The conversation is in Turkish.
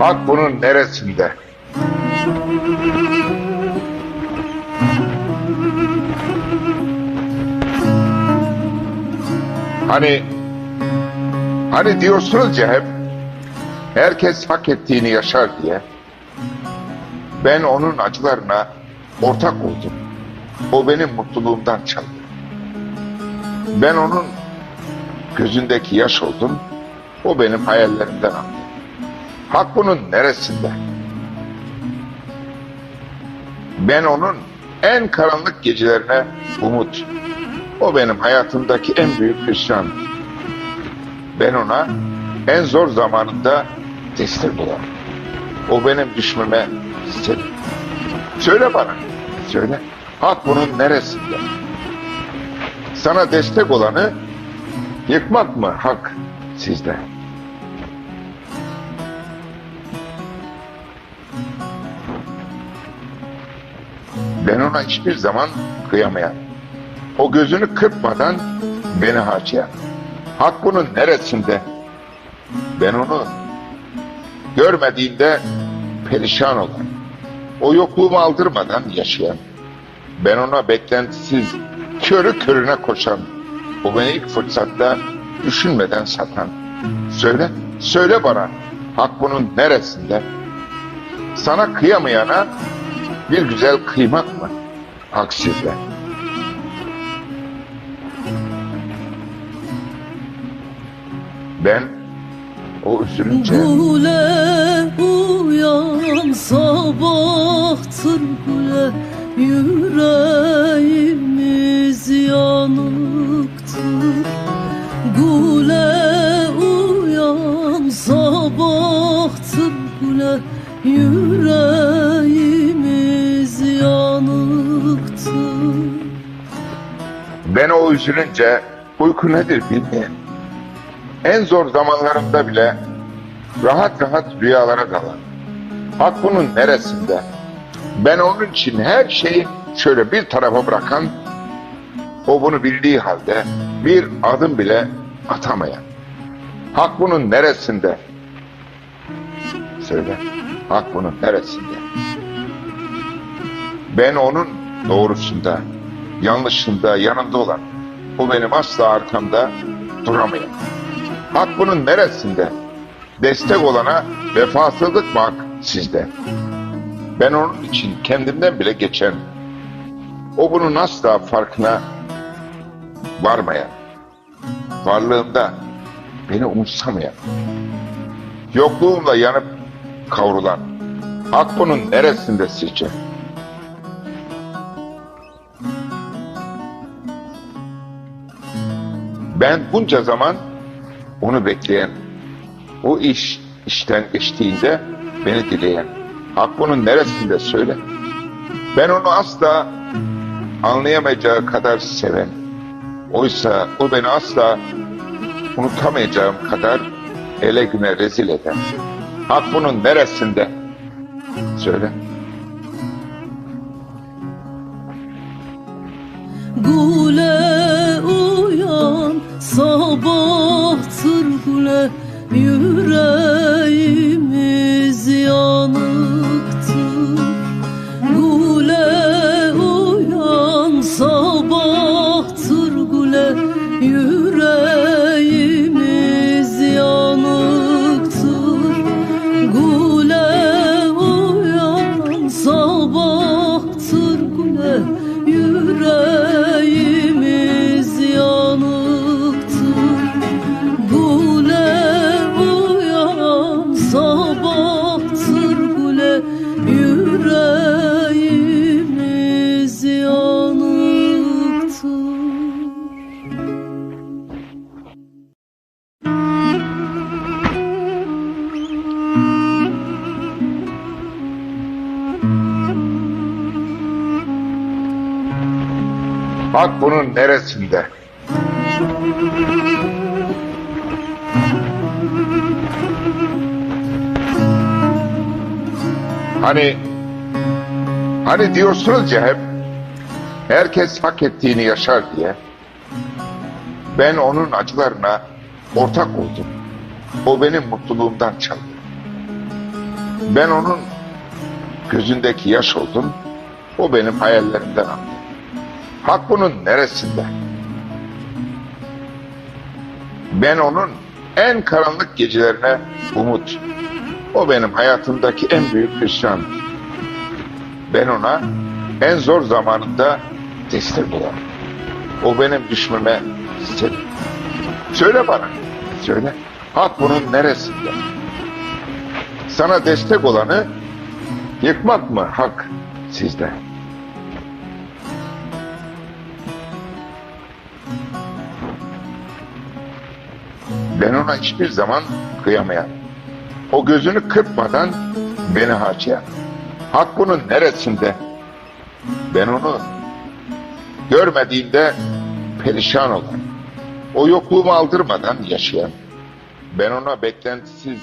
Hak bunun neresinde? Hani hani diyorsunuz ya hep herkes hak ettiğini yaşar diye. Ben onun acılarına ortak oldum. O benim mutluluğumdan çaldı. Ben onun gözündeki yaş oldum. O benim hayallerimden aldı. Hak bunun neresinde? Ben onun en karanlık gecelerine umut. O benim hayatımdaki en büyük hüsran. Ben ona en zor zamanında destek olan. O benim düşmeme sebep. Söyle bana, söyle. Hak bunun neresinde? Sana destek olanı yıkmak mı hak sizde? Ben ona hiçbir zaman kıyamayan, o gözünü kırpmadan beni harcayan. Hak bunun neresinde? Ben onu görmediğinde perişan olan, o yokluğumu aldırmadan yaşayan, ben ona beklentisiz körü körüne koşan, o beni ilk fırsatta düşünmeden satan. Söyle, söyle bana, hak bunun neresinde? Sana kıyamayana bir güzel kıymak mı? Hak sizde. Ben o üzülünce Gule uyan sabahtır gule Yüreğimiz yanıktır Gule uyan sabahtır gule Yüreğimiz Ben o üzülünce uyku nedir bilmeyen. En zor zamanlarımda bile rahat rahat rüyalara dalan. Hak bunun neresinde? Ben onun için her şeyi şöyle bir tarafa bırakan, o bunu bildiği halde bir adım bile atamayan. Hak bunun neresinde? Söyle, hak bunun neresinde? Ben onun doğrusunda, yanlışında, yanında olan, o benim asla arkamda duramayan. Hak bunun neresinde? Destek olana vefasızlık mı hak sizde? Ben onun için kendimden bile geçen, o bunun asla farkına varmayan, varlığımda beni umursamayan, yokluğumla yanıp kavrulan, hak bunun neresinde sizce? Ben bunca zaman onu bekleyen, o iş işten geçtiğinde beni dileyen, hak bunun neresinde söyle. Ben onu asla anlayamayacağı kadar seven, oysa o beni asla unutamayacağım kadar ele güne rezil eden. Hak bunun neresinde? Söyle. Gule sabahtır gule yüreğimiz yanıktır Hak bunun neresinde? Hani hani diyorsunuz ya hep herkes hak ettiğini yaşar diye. Ben onun acılarına ortak oldum. O benim mutluluğumdan çaldı. Ben onun gözündeki yaş oldum. O benim hayallerimden aldı. Hak bunun neresinde? Ben onun en karanlık gecelerine umut. O benim hayatımdaki en büyük hüsran. Ben ona en zor zamanında destek olamam. O benim düşmeme sebep. Söyle bana, söyle. Hak bunun neresinde? Sana destek olanı yıkmak mı hak sizde? Ben ona hiçbir zaman kıyamayan, o gözünü kırpmadan beni harcayan, hak bunun neresinde? Ben onu görmediğimde perişan olan, o yokluğumu aldırmadan yaşayan, ben ona beklentisiz